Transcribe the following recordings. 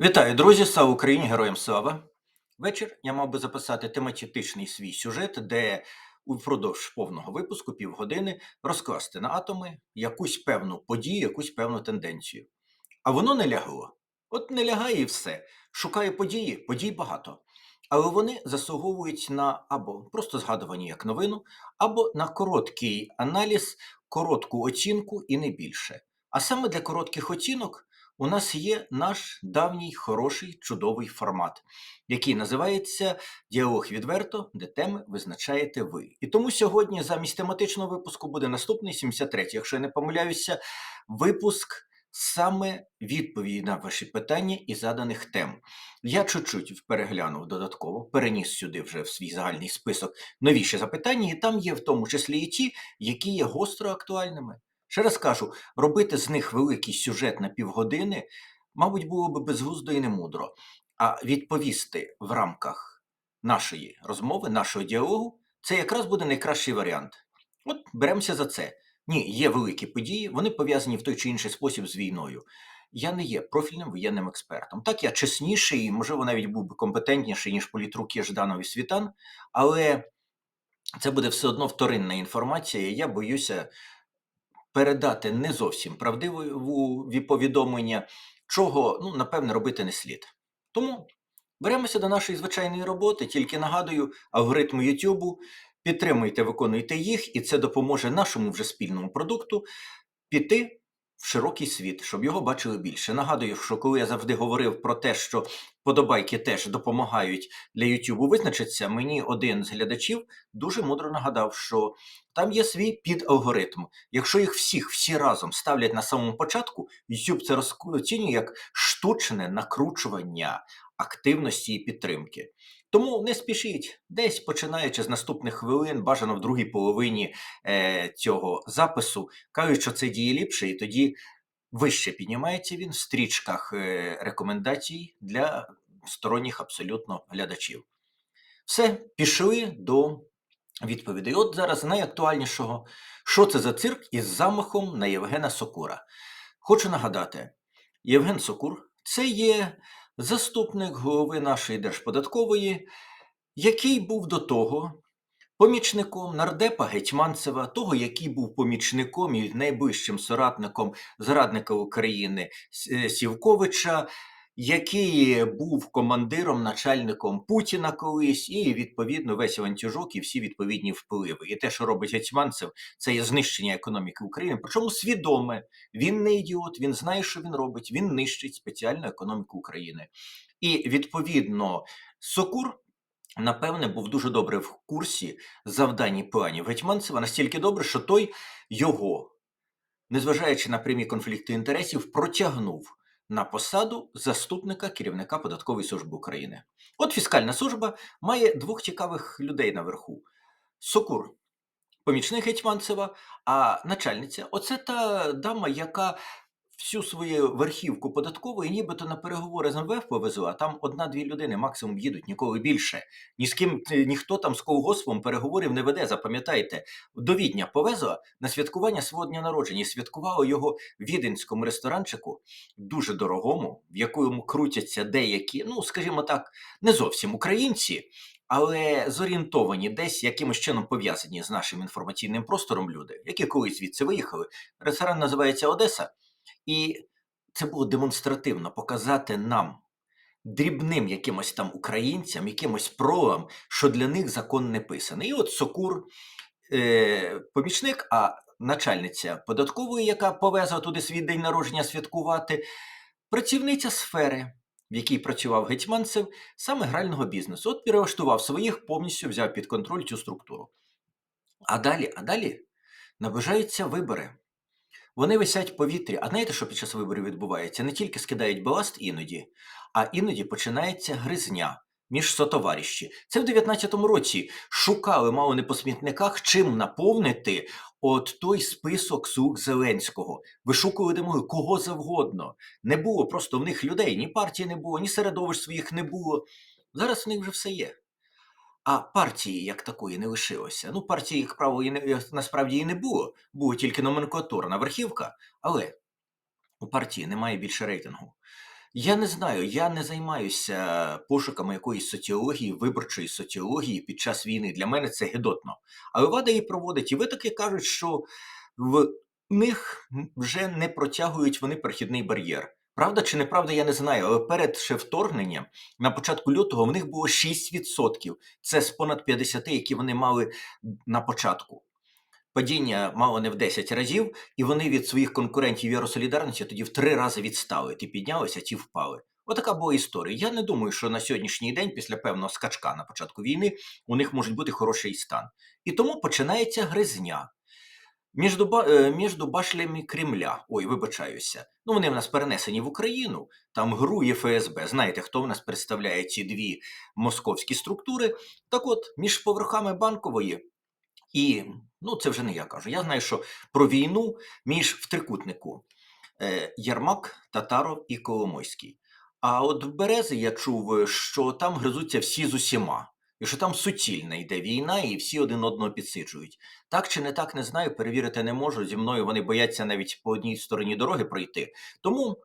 Вітаю, друзі! Слава Україні! Героям слава! Вечір я мав би записати тематичний свій сюжет, де впродовж повного випуску, півгодини, розкласти на атоми якусь певну подію, якусь певну тенденцію. А воно не лягло. От не лягає і все. Шукає події, подій багато. Але вони заслуговують на або просто згадування як новину, або на короткий аналіз, коротку оцінку і не більше. А саме для коротких оцінок у нас є наш давній хороший чудовий формат, який називається Діалог відверто, де теми визначаєте ви. І тому сьогодні замість тематичного випуску буде наступний 73, якщо я не помиляюся, випуск. Саме відповіді на ваші питання і заданих тем. Я чуть-чуть переглянув додатково, переніс сюди вже в свій загальний список новіші запитання, і там є в тому числі і ті, які є гостро актуальними. Ще раз кажу, робити з них великий сюжет на півгодини, мабуть, було би безглуздо і немудро. А відповісти в рамках нашої розмови, нашого діалогу, це якраз буде найкращий варіант. От беремося за це. Ні, є великі події, вони пов'язані в той чи інший спосіб з війною. Я не є профільним воєнним експертом. Так, я чесніший, і, можливо, навіть був би компетентніший, ніж політрук Жданов і Світан, але це буде все одно вторинна інформація. і Я боюся передати не зовсім правдиві повідомлення, чого, ну, напевне, робити не слід. Тому беремося до нашої звичайної роботи, тільки нагадую, алгоритми YouTube, підтримуйте, виконуйте їх, і це допоможе нашому вже спільному продукту піти в широкий світ, щоб його бачили більше. Нагадую, що коли я завжди говорив про те, що подобайки теж допомагають для YouTube визначитися, мені один з глядачів дуже мудро нагадав, що там є свій підалгоритм. Якщо їх всіх всі разом ставлять на самому початку, YouTube це розцінює як штучне накручування активності і підтримки. Тому не спішіть, десь починаючи з наступних хвилин, бажано в другій половині е, цього запису, кажуть, що це діє ліпше, і тоді вище піднімається він в стрічках е, рекомендацій для сторонніх абсолютно глядачів. Все, пішли до відповідей. От зараз найактуальнішого, що це за цирк із замахом на Євгена Сокура. Хочу нагадати, Євген Сокур це є заступник голови нашої держподаткової, який був до того помічником нардепа Гетьманцева, того, який був помічником і найближчим соратником зрадника України е, Сівковича, який був командиром, начальником Путіна колись, і відповідно весь ланцюжок і всі відповідні впливи. І те, що робить Гетьманцев, це є знищення економіки України. Причому свідоме, він не ідіот, він знає, що він робить. Він нищить спеціальну економіку України. І відповідно Сокур. Напевне, був дуже добре в курсі завдань і планів Гетьманцева, настільки добре, що той його, незважаючи на прямі конфлікти інтересів, протягнув на посаду заступника керівника податкової служби України. От фіскальна служба має двох цікавих людей наверху: Сокур, помічник Гетьманцева, а начальниця оце та дама, яка всю свою верхівку податкової, нібито на переговори з МВФ повезла, а там одна-дві людини максимум їдуть, ніколи більше. Ні з ким ніхто там з колгоспом переговорів не веде. Запам'ятайте, до Відня повезла на святкування свого дня народження. і Святкувала його в віденському ресторанчику, дуже дорогому, в якому крутяться деякі, ну скажімо так, не зовсім українці. Але зорієнтовані десь якимось чином пов'язані з нашим інформаційним простором люди, які колись звідси виїхали. Ресторан називається Одеса. І це було демонстративно показати нам, дрібним якимось там українцям, якимось пролам, що для них закон не писаний. І от Сокур, е, помічник, а начальниця податкової, яка повезла туди свій день народження святкувати, працівниця сфери. В якій працював гетьманцев, саме грального бізнесу. От перелаштував своїх, повністю взяв під контроль цю структуру. А далі, а далі наближаються вибори. Вони висять в повітрі. А знаєте, що під час виборів відбувається? Не тільки скидають баласт іноді, а іноді починається гризня між сотоваріщі. Це в 19-му році шукали мало не по смітниках, чим наповнити от той список слуг Зеленського. Вишукували де кого завгодно. Не було просто в них людей, ні партії не було, ні середовищ своїх не було. Зараз в них вже все є. А партії як такої не лишилося. Ну, партії, як правило, і не, насправді і не було. Було тільки номенклатурна верхівка, але у партії немає більше рейтингу. Я не знаю, я не займаюся пошуками якоїсь соціології, виборчої соціології під час війни. Для мене це гидотно. Але влада її проводить, і ви таки кажуть, що в них вже не протягують вони перехідний бар'єр. Правда чи неправда, я не знаю, але перед ще вторгненням на початку лютого в них було 6%. Це з понад 50, які вони мали на початку. Падіння мало не в 10 разів, і вони від своїх конкурентів Євросолідарності тоді в три рази відстали. Ті піднялися, ті впали. Отака була історія. Я не думаю, що на сьогоднішній день, після певного скачка на початку війни, у них може бути хороший стан. І тому починається гризня. Між, ба- е, між башлями Кремля, ой, вибачаюся. Ну, вони в нас перенесені в Україну, там ГРУ і ФСБ. Знаєте, хто в нас представляє ці дві московські структури? Так от, між поверхами банкової і ну, це вже не я кажу. Я знаю, що про війну між в трикутнику е, Єрмак, Татаров і Коломойський. А от в Берези я чув, е, що там гризуться всі з усіма, і що там суцільна йде війна, і всі один одного підсиджують. Так чи не так, не знаю, перевірити не можу. Зі мною вони бояться навіть по одній стороні дороги пройти. Тому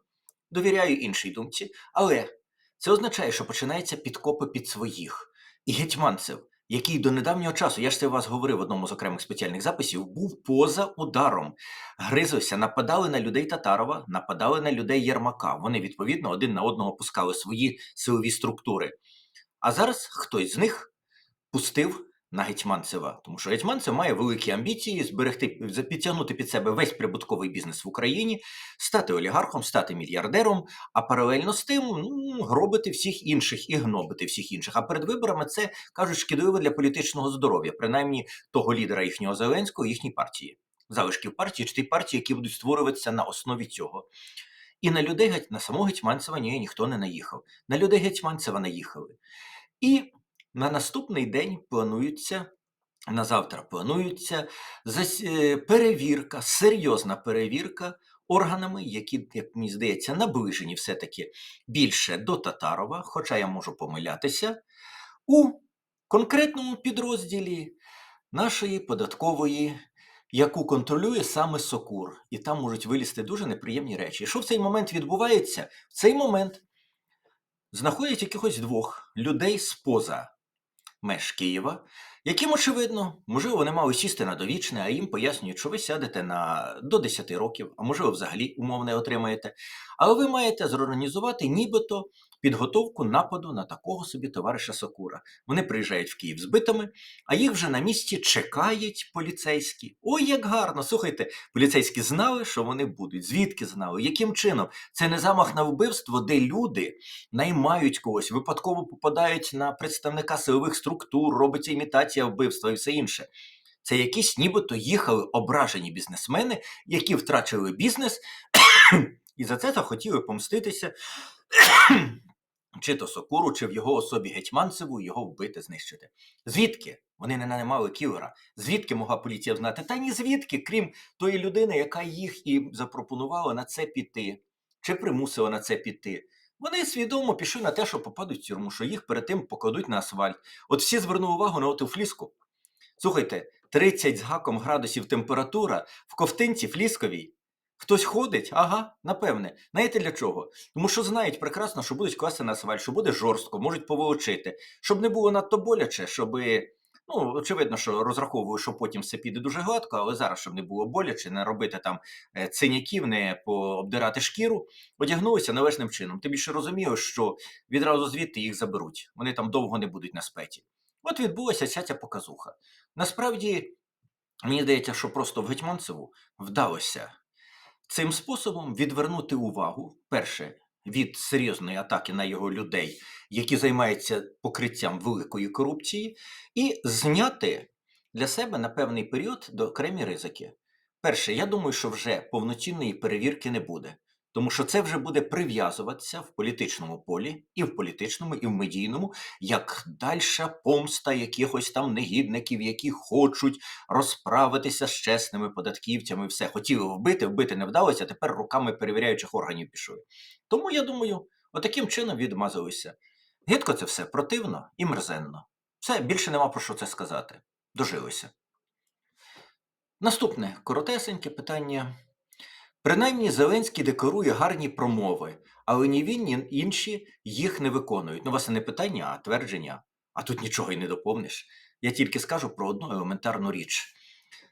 довіряю іншій думці. Але це означає, що починається підкопи під своїх. І Гетьманцев, який до недавнього часу, я ж це вас говорив в одному з окремих спеціальних записів, був поза ударом. Гризовся, нападали на людей Татарова, нападали на людей Єрмака. Вони, відповідно, один на одного пускали свої силові структури. А зараз хтось з них пустив на Гетьманцева, тому що Гетьманцев має великі амбіції зберегти, підтягнути під себе весь прибутковий бізнес в Україні, стати олігархом, стати мільярдером, а паралельно з тим ну, гробити всіх інших і гнобити всіх інших. А перед виборами це кажуть шкідливо для політичного здоров'я, принаймні того лідера їхнього Зеленського, їхньої партії, залишків партії чи ті партії, які будуть створюватися на основі цього. І на людей на самого Гетьманцева ні, ніхто не наїхав. На людей Гетьманцева наїхали. І на наступний день планується, на завтра планується е, перевірка, серйозна перевірка органами, які, як мені здається, наближені все-таки більше до Татарова, хоча я можу помилятися, у конкретному підрозділі нашої податкової, яку контролює саме Сокур. І там можуть вилізти дуже неприємні речі. Що в цей момент відбувається? В цей момент знаходять якихось двох людей споза. Меж Києва, яким, очевидно, можливо, вони мали сісти на довічне, а їм пояснюють, що ви сядете на до 10 років, а можливо, взагалі умов не отримаєте. Але ви маєте зорганізувати нібито підготовку нападу на такого собі товариша Сокура. Вони приїжджають в Київ з битами, а їх вже на місці чекають поліцейські. Ой, як гарно! Слухайте, поліцейські знали, що вони будуть. Звідки знали? Яким чином? Це не замах на вбивство, де люди наймають когось, випадково попадають на представника силових структур, робиться імітація вбивства і все інше. Це якісь нібито їхали ображені бізнесмени, які втрачили бізнес і за це захотіли помститися чи то Сокуру, чи в його особі Гетьманцеву, його вбити, знищити. Звідки? Вони не нанимали кілера. Звідки могла поліція знати? Та ні звідки, крім тої людини, яка їх і запропонувала на це піти, чи примусила на це піти. Вони свідомо пішли на те, що попадуть в тюрму, що їх перед тим покладуть на асфальт. От всі звернули увагу на оту фліску. Слухайте, 30 з гаком градусів температура в ковтинці флісковій. Хтось ходить? Ага, напевне. Знаєте для чого? Тому що знають прекрасно, що будуть класти на асфальт, що буде жорстко, можуть поволочити, щоб не було надто боляче, щоб. Ну, очевидно, що розраховую, що потім все піде дуже гладко, але зараз, щоб не було боляче, не робити там е, циняків, не пообдирати шкіру, одягнулися належним чином. Ти більше розумієш, що відразу звідти їх заберуть. Вони там довго не будуть на спеті. От відбулася ця ця показуха. Насправді, мені здається, що просто в Гетьманцеву вдалося цим способом відвернути увагу, перше, від серйозної атаки на його людей, які займаються покриттям великої корупції, і зняти для себе на певний період до окремі ризики. Перше, я думаю, що вже повноцінної перевірки не буде, тому що це вже буде прив'язуватися в політичному полі, і в політичному, і в медійному, як дальша помста якихось там негідників, які хочуть розправитися з чесними податківцями. Все хотіли вбити, вбити не вдалося. Тепер руками перевіряючих органів пішли. Тому я думаю, отаким чином відмазалися. Гидко це все противно і мерзенно. Все більше нема про що це сказати. Дожилися. Наступне коротесеньке питання. Принаймні Зеленський декорує гарні промови, але ні він, ні інші їх не виконують. Ну, власне, не питання, а твердження. А тут нічого й не доповниш. Я тільки скажу про одну елементарну річ.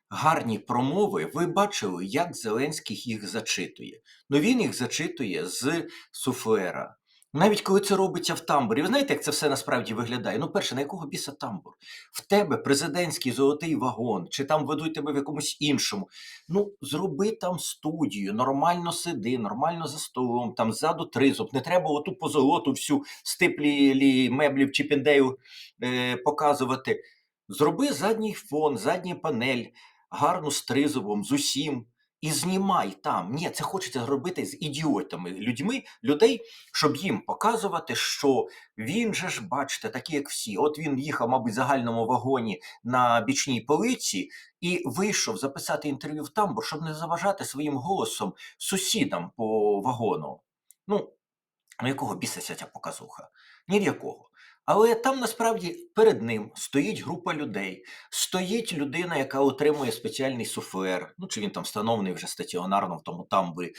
Гарні промови, ви бачили, як Зеленський їх зачитує. Ну він їх зачитує з суфлера. Навіть коли це робиться в тамбурі, ви знаєте, як це все насправді виглядає? Ну, перше, на якого біса тамбур? В тебе президентський золотий вагон, чи там ведуть тебе в якомусь іншому. Ну, зроби там студію, нормально сиди, нормально за столом, там ззаду тризуб. Не треба оту позолоту всю стиплі меблів чи піндею е, показувати. Зроби задній фон, задній панель, гарну з тризубом, з усім. І знімай там. Ні, це хочеться зробити з ідіотами, людьми, людей, щоб їм показувати, що він же ж, бачите, такий, як всі. От він їхав, мабуть, в загальному вагоні на бічній полиці і вийшов записати інтерв'ю в тамбур, щоб не заважати своїм голосом сусідам по вагону. Ну, ну якого біса ця показуха? Ні в якого. Але там насправді перед ним стоїть група людей, стоїть людина, яка отримує спеціальний суфлер, ну чи він там встановлений вже стаціонарно в тому тамбурі.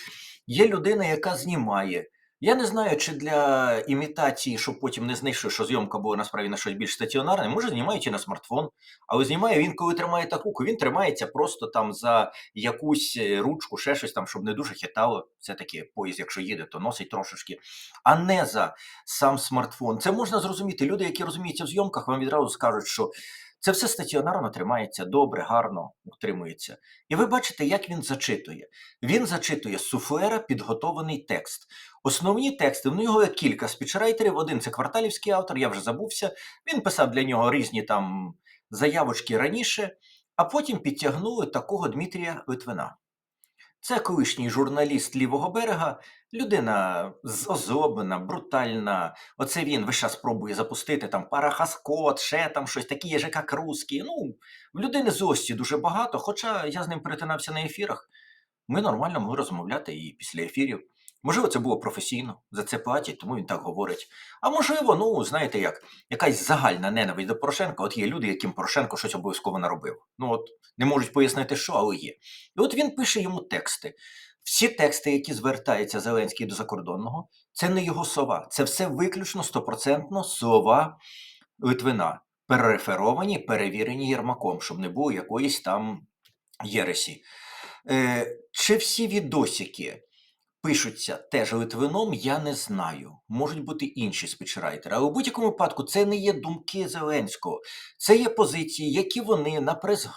Є людина, яка знімає. Я не знаю, чи для імітації, щоб потім не знайшли, що зйомка була насправді на щось більш стаціонарне, може знімають і на смартфон, але знімає він, коли тримає так руку, він тримається просто там за якусь е, ручку, ще щось там, щоб не дуже хитало. Все-таки поїзд, якщо їде, то носить трошечки, а не за сам смартфон. Це можна зрозуміти. Люди, які розуміються в зйомках, вам відразу скажуть, що це все стаціонарно тримається, добре, гарно утримується. І ви бачите, як він зачитує. Він зачитує з суфлера підготований текст. Основні тексти, ну його є кілька спічрайтерів. Один це кварталівський автор, я вже забувся. Він писав для нього різні там заявочки раніше, а потім підтягнули такого Дмитрія Литвина. Це колишній журналіст лівого берега, людина озлоблена, брутальна. Оце він весь час пробує запустити там парахаскот, ще там щось, такі є же, як русські. Ну, в людини зості дуже багато, хоча я з ним перетинався на ефірах. Ми нормально могли розмовляти і після ефірів. Можливо, це було професійно, за це платять, тому він так говорить. А можливо, ну знаєте як, якась загальна ненависть до Порошенка. От є люди, яким Порошенко щось обов'язково наробив. Ну от не можуть пояснити, що, але є. І от він пише йому тексти. Всі тексти, які звертаються Зеленський до закордонного, це не його слова. Це все виключно стопроцентно слова Литвина, перереферовані, перевірені Єрмаком, щоб не було якоїсь там єресі. Е, Чи всі відосики пишуться теж Литвином, я не знаю. Можуть бути інші спічрайтери. Але у будь-якому випадку це не є думки Зеленського, це є позиції, які вони на прес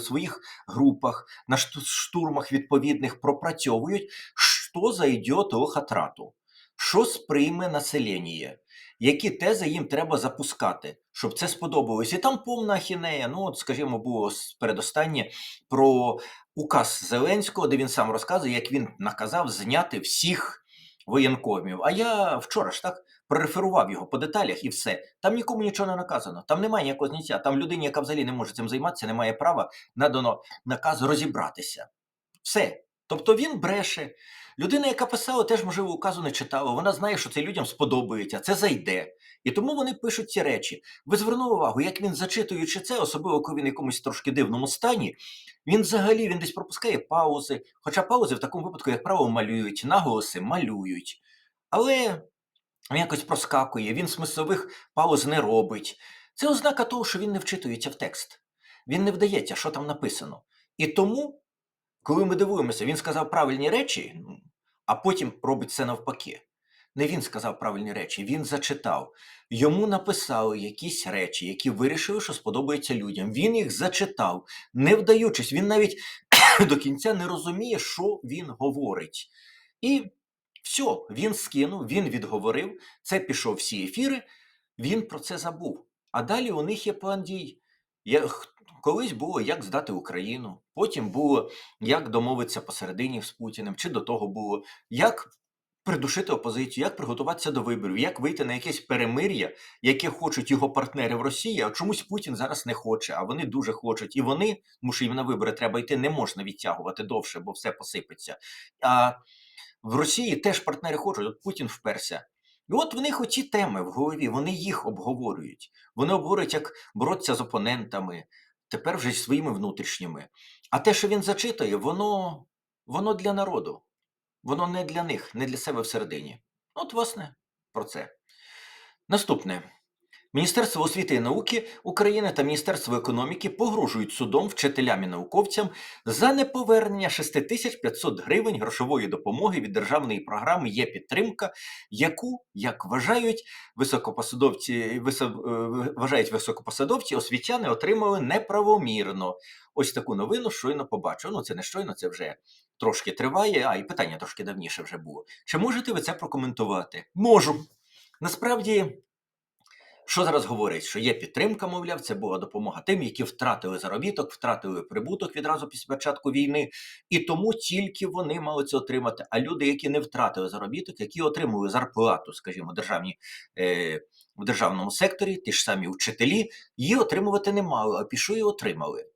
своїх групах, на штурмах відповідних пропрацьовують, що зайде лохотрату, що сприйме населення, які тези їм треба запускати, щоб це сподобалось. І там повна ахінея. Ну, от, скажімо, було передостаннє про указ Зеленського, де він сам розказує, як він наказав зняти всіх воєнкомів. А я вчора ж так прореферував його по деталях і все. Там нікому нічого не наказано. Там немає ніякого зняття. Там людині, яка взагалі не може цим займатися, не має права надано наказ розібратися. Все. Тобто він бреше. Людина, яка писала, теж, можливо, указу не читала. Вона знає, що це людям сподобається, це зайде. І тому вони пишуть ці речі. Ви звернули увагу, як він зачитуючи це, особливо коли він в якомусь трошки дивному стані, він взагалі він десь пропускає паузи. Хоча паузи в такому випадку, як правило, малюють, наголоси малюють. Але він якось проскакує, він смислових пауз не робить. Це ознака того, що він не вчитується в текст. Він не вдається, що там написано. І тому, коли ми дивуємося, він сказав правильні речі, а потім робить це навпаки. Не він сказав правильні речі, він зачитав. Йому написали якісь речі, які вирішили, що сподобаються людям. Він їх зачитав, не вдаючись, він навіть до кінця не розуміє, що він говорить. І все, він скинув, він відговорив, це пішов всі ефіри, він про це забув. А далі у них є план дій. Я, колись було, як здати Україну, потім було, як домовитися посередині з Путіним, чи до того було, як придушити опозицію, як приготуватися до виборів, як вийти на якесь перемир'я, яке хочуть його партнери в Росії, а чомусь Путін зараз не хоче, а вони дуже хочуть. І вони, тому що їм на вибори треба йти, не можна відтягувати довше, бо все посипеться. А в Росії теж партнери хочуть, от Путін вперся. І от в них оці теми в голові, вони їх обговорюють. Вони обговорюють, як боротися з опонентами, тепер вже зі своїми внутрішніми. А те, що він зачитує, воно, воно для народу. Воно не для них, не для себе всередині. От, власне, про це. Наступне. Міністерство освіти і науки України та Міністерство економіки погрожують судом вчителям і науковцям за неповернення 6500 гривень грошової допомоги від державної програми є підтримка, яку, як вважають високопосадовці, висо, е, вважають високопосадовці, освітяни отримали неправомірно. Ось таку новину щойно побачив. Ну це не щойно, це вже трошки триває, а і питання трошки давніше вже було. Чи можете ви це прокоментувати? Можу. Насправді. Що зараз говорять? Що є підтримка, мовляв, це була допомога тим, які втратили заробіток, втратили прибуток відразу після початку війни, і тому тільки вони мали це отримати. А люди, які не втратили заробіток, які отримували зарплату, скажімо, державні е, в державному секторі, ті ж самі вчителі, її отримувати не мали, а пішли і отримали.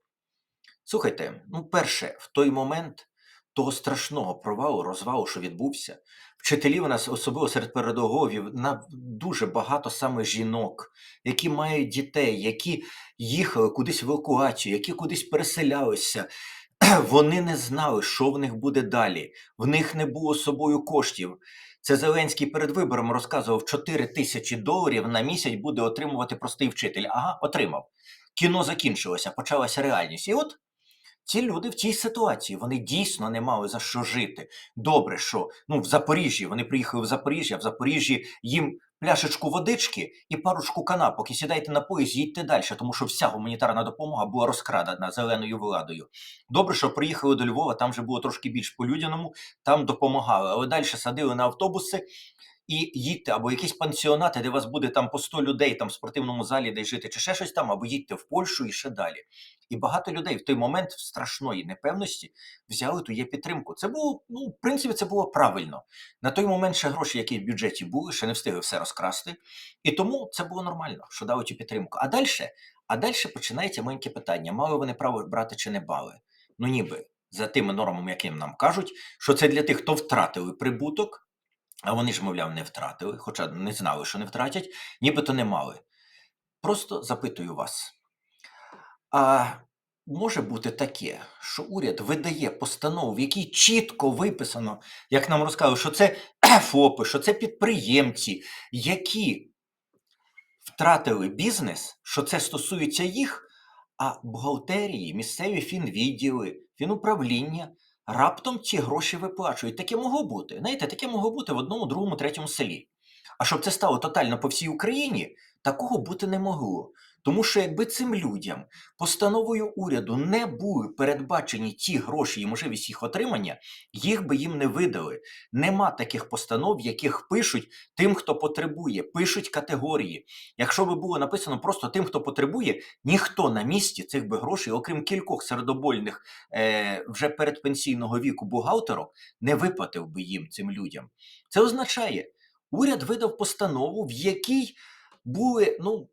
Слухайте, ну, перше, в той момент того страшного провалу, розвалу, що відбувся, вчителів у нас, особливо серед педагогів, на дуже багато саме жінок, які мають дітей, які їхали кудись в евакуацію, які кудись переселялися. Вони не знали, що в них буде далі. В них не було з собою коштів. Це Зеленський перед вибором розказував 4 тисячі доларів на місяць буде отримувати простий вчитель. Ага, отримав. Кіно закінчилося, почалася реальність. І от ці люди в цій ситуації вони дійсно не мали за що жити. Добре, що ну в Запоріжжі вони приїхали в Запоріжжя, в Запоріжжі їм пляшечку водички і парочку канапок, і сідайте на поїзд, їдьте далі, тому що вся гуманітарна допомога була розкрадена зеленою владою. Добре, що приїхали до Львова, там вже було трошки більш по-людяному, там допомагали, але далі садили на автобуси. І їдьте або якісь пансіонати, де вас буде там по 100 людей там в спортивному залі, де жити, чи ще щось там, або їдьте в Польщу і ще далі. І багато людей в той момент в страшної непевності взяли ту є підтримку. Це було, ну, в принципі, це було правильно. На той момент ще гроші, які в бюджеті були, ще не встигли все розкрасти. І тому це було нормально, що дали цю підтримку. А далі, а далі починається маленьке питання: мали вони право брати чи не бали? Ну, ніби за тими нормами, яким нам кажуть, що це для тих, хто втратили прибуток. А вони ж, мовляв, не втратили, хоча не знали, що не втратять, нібито не мали. Просто запитую вас. А може бути таке, що уряд видає постанову, в якій чітко виписано, як нам розказали, що це ФОПи, що це підприємці, які втратили бізнес, що це стосується їх, а бухгалтерії, місцеві фінвідділи, фінуправління раптом ці гроші виплачують. Таке могло бути. Знаєте, таке могло бути в одному, другому, третьому селі. А щоб це стало тотально по всій Україні, такого бути не могло. Тому що якби цим людям постановою уряду не були передбачені ті гроші і можливість їх отримання, їх би їм не видали. Нема таких постанов, яких пишуть тим, хто потребує, пишуть категорії. Якщо би було написано просто тим, хто потребує, ніхто на місці цих би грошей, окрім кількох середобольних е, вже передпенсійного віку бухгалтерок, не виплатив би їм цим людям. Це означає, уряд видав постанову, в якій були, ну.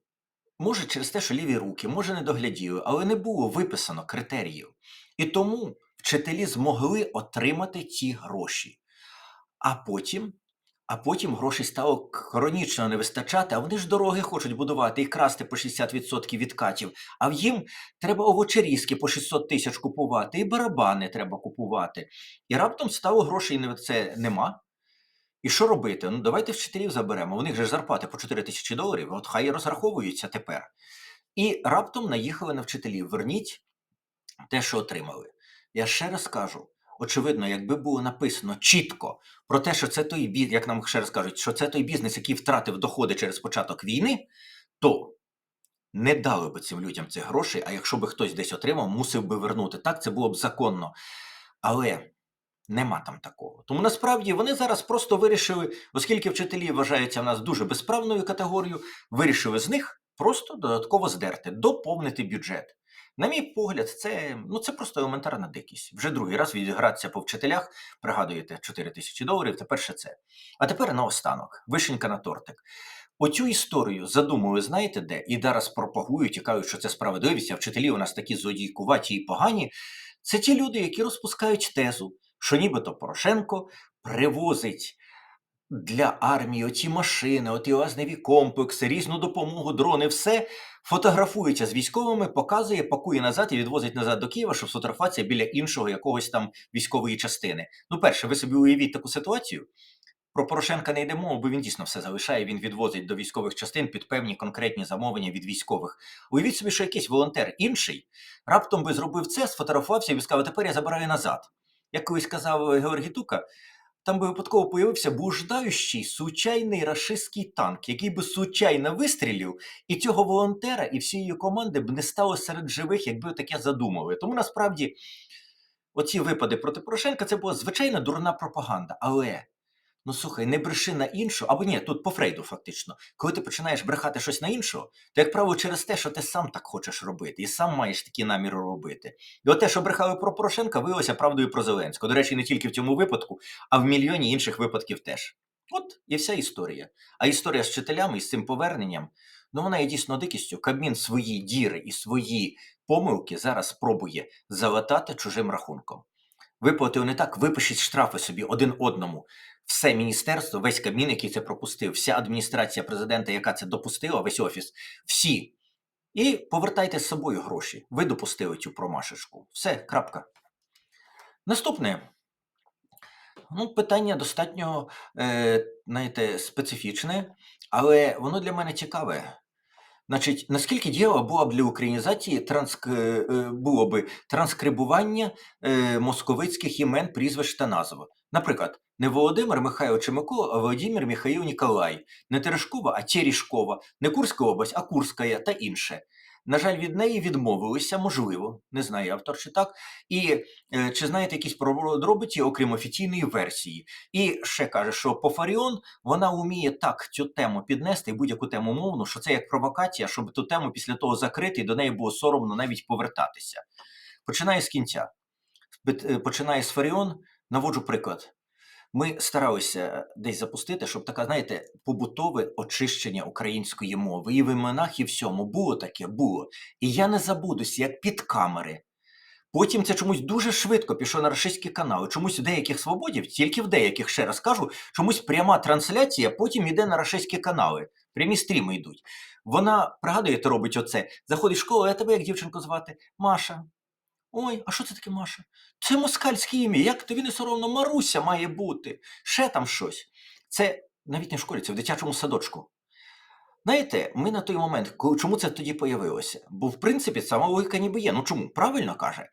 Може, через те, що ліві руки, може, не догляділи, але не було виписано критеріїв. І тому вчителі змогли отримати ці гроші. А потім а потім грошей стало хронічно не вистачати, а вони ж дороги хочуть будувати і красти по 60% відкатів. А їм треба овочерізки по 600 тисяч купувати, і барабани треба купувати. І раптом стало грошей це нема. І що робити? Ну, давайте вчителів заберемо. У них же зарплати по 4 тисячі доларів, от хай розраховуються тепер. І раптом наїхали на вчителів. Верніть те, що отримали. Я ще раз кажу: очевидно, якби було написано чітко про те, що це той бізнес, як нам ще раз кажуть, що це той бізнес, який втратив доходи через початок війни, то не дали би цим людям цих грошей, а якщо би хтось десь отримав, мусив би вернути. Так, це було б законно. Але. Нема там такого. Тому насправді вони зараз просто вирішили, оскільки вчителі вважаються в нас дуже безправною категорією, вирішили з них просто додатково здерти, доповнити бюджет. На мій погляд, це ну це просто елементарна дикість. Вже другий раз відігратися по вчителях, пригадуєте, 4 тисячі доларів, тепер ще це. А тепер наостанок, вишенька на тортик. Оцю історію задумали, знаєте де? І зараз пропагують і кажуть, що це справедливість, а вчителі у нас такі злодійкуваті і погані. Це ті люди, які розпускають тезу що нібито Порошенко привозить для армії оці машини, оті оазневі комплекси, різну допомогу, дрони, все фотографується з військовими, показує, пакує назад і відвозить назад до Києва, щоб сфотографуватися біля іншого якогось там військової частини. Ну, перше, ви собі уявіть таку ситуацію. Про Порошенка не йде мова, бо він дійсно все залишає. Він відвозить до військових частин під певні конкретні замовлення від військових. Уявіть собі, що якийсь волонтер інший раптом би зробив це, сфотографувався і би сказав, тепер я забираю назад. Як колись казав Георгій Тука, там би випадково появився блуждаючий случайний рашистський танк, який би случайно вистрілив, і цього волонтера і всієї команди б не стало серед живих, якби таке задумали. Тому насправді оці випади проти Порошенка це була звичайна дурна пропаганда. Але ну слухай, не бреши на іншу, або ні, тут по Фрейду фактично. Коли ти починаєш брехати щось на іншого, то як правило через те, що ти сам так хочеш робити, і сам маєш такі наміри робити. І от те, що брехали про Порошенка, виявилося правдою про Зеленського. До речі, не тільки в цьому випадку, а в мільйоні інших випадків теж. От і вся історія. А історія з вчителями і з цим поверненням, ну вона є дійсно дикістю. Кабмін свої діри і свої помилки зараз спробує залатати чужим рахунком. Виплатив не так, випишіть штрафи собі один одному. Все міністерство, весь кабмін, який це пропустив, вся адміністрація президента, яка це допустила, весь офіс, всі. І повертайте з собою гроші. Ви допустили цю промашечку. Все, крапка. Наступне. Ну, питання достатньо, е, знаєте, специфічне, але воно для мене цікаве. Значить, наскільки дієво було б для українізації транск... е, е, було би транскрибування е, московицьких імен, прізвищ та назв? Наприклад, не Володимир Михайлович Микола, а Володимир Михаїл Ніколай, не Терешкова, а Черішкова, не Курська область, а Курська та інше. На жаль, від неї відмовилися, можливо, не знаю автор чи так. І е, чи знаєте якісь подробиці, окрім офіційної версії? І ще каже, що по Фаріон вона вміє так цю тему піднести, будь-яку тему мовну, що це як провокація, щоб ту тему після того закрити, і до неї було соромно навіть повертатися. Починає з кінця. Е, Починає з Фаріон, наводжу приклад. Ми старалися десь запустити, щоб така, знаєте, побутове очищення української мови. І в іменах, і всьому було таке, було. І я не забудуся, як під камери. Потім це чомусь дуже швидко пішло на російські канали. Чомусь в деяких свободів, тільки в деяких, ще раз кажу, чомусь пряма трансляція потім йде на російські канали. Прямі стріми йдуть. Вона, пригадуєте, робить оце. Заходить в школу, а тебе як дівчинку звати? Маша. Ой, а що це таке Маша? Це москальське ім'я. Як тобі не соромно? Маруся має бути. Ще там щось. Це навіть не в школі, це в дитячому садочку. Знаєте, ми на той момент, чому це тоді появилося? Бо в принципі сама логіка ніби є. Ну чому? Правильно каже.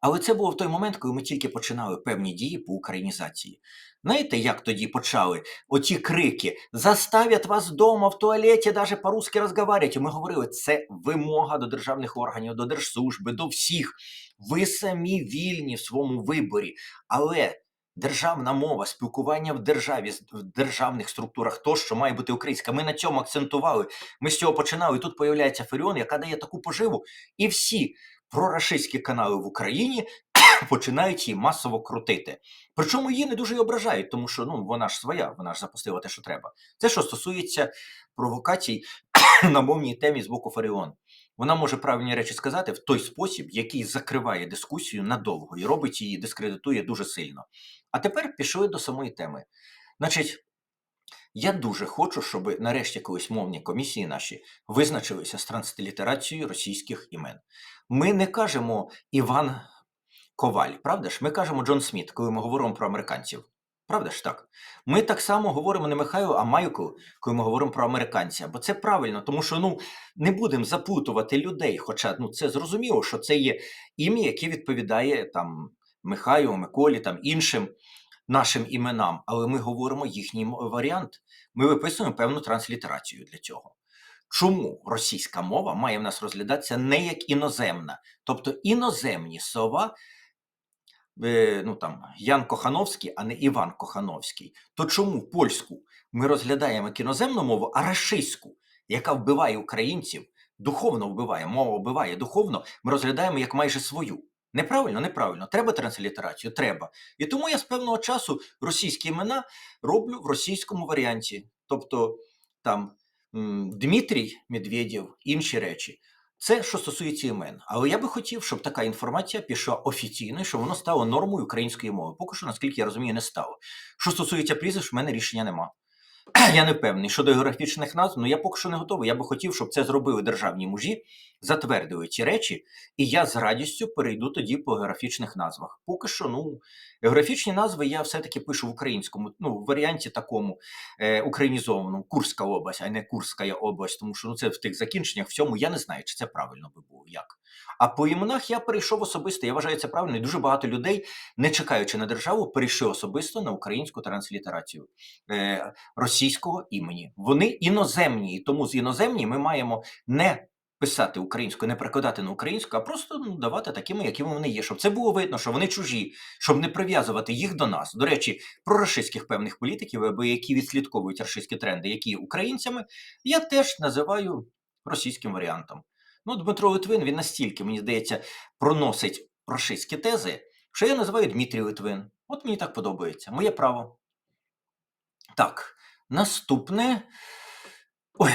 Але це було в той момент, коли ми тільки починали певні дії по українізації. Знаєте, як тоді почали оті крики заставлять вас вдома в туалеті навіть по-русски розговорювати. Ми говорили, це вимога до державних органів, до держслужби, до всіх. Ви самі вільні в своєму виборі. Але державна мова, спілкування в державі, в державних структурах, то, що має бути українська. Ми на цьому акцентували. Ми з цього починали. Тут появляється Феріон, яка дає таку поживу, і всі прорашистські канали в Україні починають її масово крутити. Причому її не дуже й ображають, тому що ну вона ж своя, вона ж запустила те, що треба. Це що стосується провокацій на мовній темі з боку Фаріон. Вона може правильні речі сказати в той спосіб, який закриває дискусію надовго і робить її, дискредитує дуже сильно. А тепер пішли до самої теми. Значить, я дуже хочу, щоб нарешті колись мовні комісії наші визначилися з транслітерацією російських імен. Ми не кажемо Іван Коваль, правда ж? Ми кажемо Джон Сміт, коли ми говоримо про американців. Правда ж так? Ми так само говоримо не Михайло, а Майку, коли ми говоримо про американця. Бо це правильно, тому що ну не будемо запутувати людей. Хоча ну це зрозуміло, що це є ім'я, яке відповідає там Михайлу, Миколі, там іншим нашим іменам, але ми говоримо їхній варіант. Ми виписуємо певну транслітерацію для цього. Чому російська мова має в нас розглядатися не як іноземна? Тобто іноземні слова, ну там Ян Кохановський, а не Іван Кохановський. То чому польську ми розглядаємо як іноземну мову, а рашистську, яка вбиває українців, духовно вбиває, мова вбиває духовно, ми розглядаємо як майже свою. Неправильно, неправильно. Треба транслітерацію? Треба. І тому я з певного часу російські імена роблю в російському варіанті. Тобто там Дмитрій Медведєв, інші речі. Це що стосується імен. Але я би хотів, щоб така інформація пішла офіційно, щоб воно стало нормою української мови. Поки що, наскільки я розумію, не стало. Що стосується прізвищ, в мене рішення нема. Я не впевнений щодо географічних назв, ну я поки що не готовий. Я би хотів, щоб це зробили державні мужі, затвердили ці речі, і я з радістю перейду тоді по географічних назвах. Поки що, ну, географічні назви я все-таки пишу в українському, ну, в варіанті такому е, українізованому, Курська область, а не Курська область, тому що ну, це в тих закінченнях, в цьому я не знаю, чи це правильно би було як. А по іменах я перейшов особисто. Я вважаю це правильно. І дуже багато людей, не чекаючи на державу, перейшли особисто на українську транслітерацію е, російського імені. Вони іноземні, і тому з іноземні ми маємо не писати українською, не перекладати на українську, а просто ну, давати такими, якими вони є, щоб це було видно, що вони чужі, щоб не прив'язувати їх до нас. До речі, про рашистських певних політиків, або які відслідковують рашистські тренди, які є українцями, я теж називаю російським варіантом. Ну, Дмитро Литвин він настільки, мені здається, проносить рашистські тези, що я називаю Дмитрій Литвин. От мені так подобається. Моє право. Так, наступне. Ой,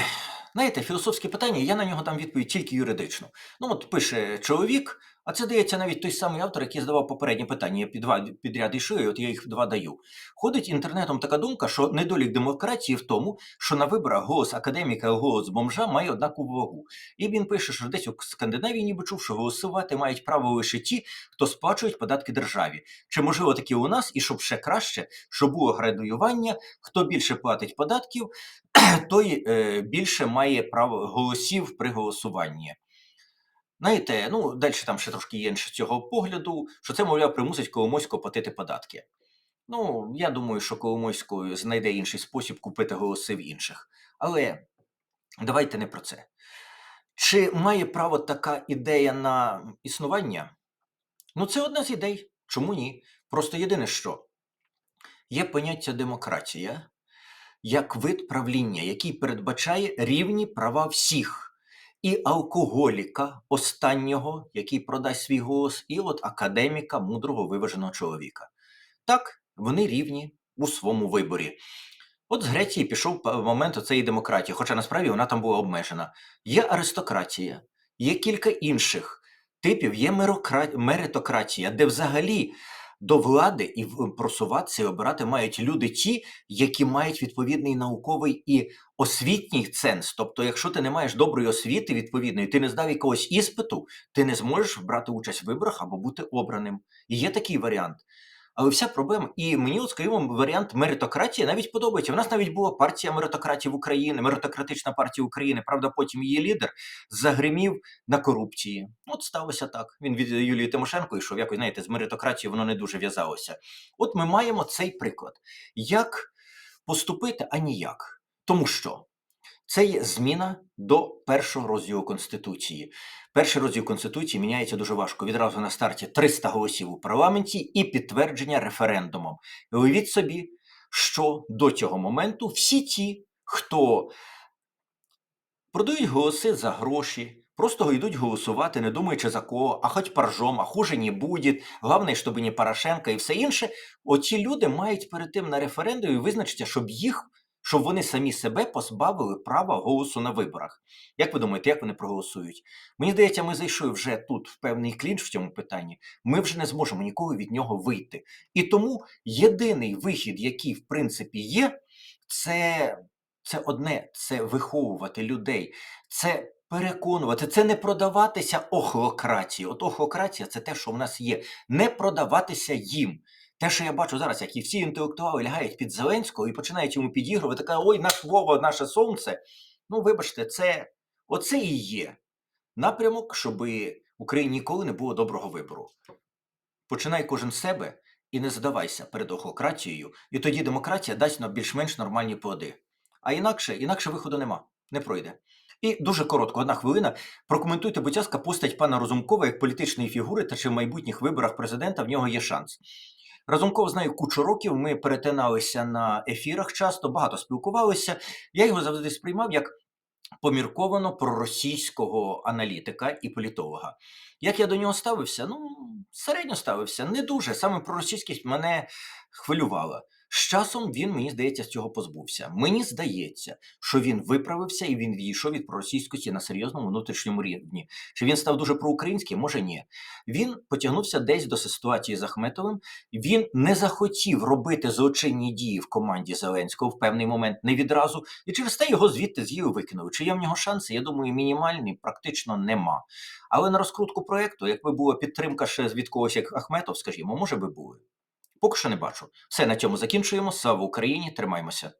знаєте, філософське питання, я на нього дам відповідь тільки юридично. Ну, от пише чоловік, а це здається навіть той самий автор, який задавав попередні питання. Я під два підряд ішов, і от я їх два даю. Ходить інтернетом така думка, що недолік демократії в тому, що на виборах голос академіка і голос бомжа має однакову вагу. І він пише, що десь у Скандинавії ніби чув, що голосувати мають право лише ті, хто сплачують податки державі. Чи можливо таке у нас, і щоб ще краще, щоб було градуювання, хто більше платить податків, той е, більше має право голосів при голосуванні. Знаєте, ну далі там ще трошки є інше цього погляду, що це, мовляв, примусить Коломойського платити податки. Ну, я думаю, що Коломойського знайде інший спосіб купити голоси в інших. Але давайте не про це. Чи має право така ідея на існування? Ну, це одна з ідей. Чому ні? Просто єдине що є поняття демократія як вид правління, який передбачає рівні права всіх. І алкоголіка останнього, який продасть свій голос, і от академіка мудрого виваженого чоловіка. Так, вони рівні у своєму виборі. От з Греції пішов момент цієї демократії, хоча насправді вона там була обмежена. Є аристократія, є кілька інших типів, є меритократія, де взагалі до влади і просуватися і обирати мають люди ті, які мають відповідний науковий і освітній ценз. Тобто, якщо ти не маєш доброї освіти відповідної, ти не здав якогось іспиту, ти не зможеш брати участь в виборах або бути обраним. І є такий варіант. Але вся проблема, і мені, от, скажімо, варіант меритократії навіть подобається. У нас навіть була партія меритократів України, меритократична партія України. Правда, потім її лідер загримів на корупції. От сталося так. Він від Юлії Тимошенко йшов, якось знаєте, з меритократією воно не дуже в'язалося. От ми маємо цей приклад. Як поступити, а ніяк. Тому що це є зміна до першого розділу Конституції. Перший розділ Конституції міняється дуже важко. Відразу на старті 300 голосів у парламенті і підтвердження референдумом. Уявіть собі, що до цього моменту всі ті, хто продають голоси за гроші, просто йдуть голосувати, не думаючи за кого, а хоч паржом, а хуже не буде, головне, щоб не Порошенка і все інше. Оці люди мають перед тим на референдумі визначитися, щоб їх щоб вони самі себе позбавили права голосу на виборах. Як ви думаєте, як вони проголосують? Мені здається, ми зайшли вже тут в певний клінч в цьому питанні. Ми вже не зможемо ніколи від нього вийти. І тому єдиний вихід, який в принципі є, це, це одне це виховувати людей. це Переконувати, це не продаватися охлократії. От охлократія це те, що в нас є, не продаватися їм. Те, що я бачу зараз, як і всі інтелектуали лягають під Зеленського і починають йому підігрувати, така ой, наш Вова, наше сонце. Ну, вибачте, це оце і є напрямок, щоб Україні ніколи не було доброго вибору. Починай кожен з себе і не задавайся перед охократією, і тоді демократія дасть нам більш-менш нормальні плоди. А інакше, інакше виходу нема, не пройде. І дуже коротко, одна хвилина. Прокоментуйте, будь ласка, постать пана Розумкова як політичної фігури та чи в майбутніх виборах президента в нього є шанс. Разумков нею кучу років. Ми перетиналися на ефірах часто, багато спілкувалися. Я його завжди сприймав як помірковано проросійського аналітика і політолога. Як я до нього ставився? Ну, середньо ставився, не дуже. Саме проросійськість мене хвилювала. З часом він, мені здається, з цього позбувся. Мені здається, що він виправився і він відійшов від проросійськості на серйозному внутрішньому рівні. Чи він став дуже проукраїнським? Може ні. Він потягнувся десь до ситуації з Ахметовим. Він не захотів робити злочинні дії в команді Зеленського в певний момент, не відразу, і через те його звідти з'їли викинули. Чи є в нього шанси? Я думаю, мінімальні практично нема. Але на розкрутку проекту, якби була підтримка ще від когось, як Ахметов, скажімо, може би були. Поки що не бачу. Все на цьому закінчуємо. Слава Україні! Тримаймося.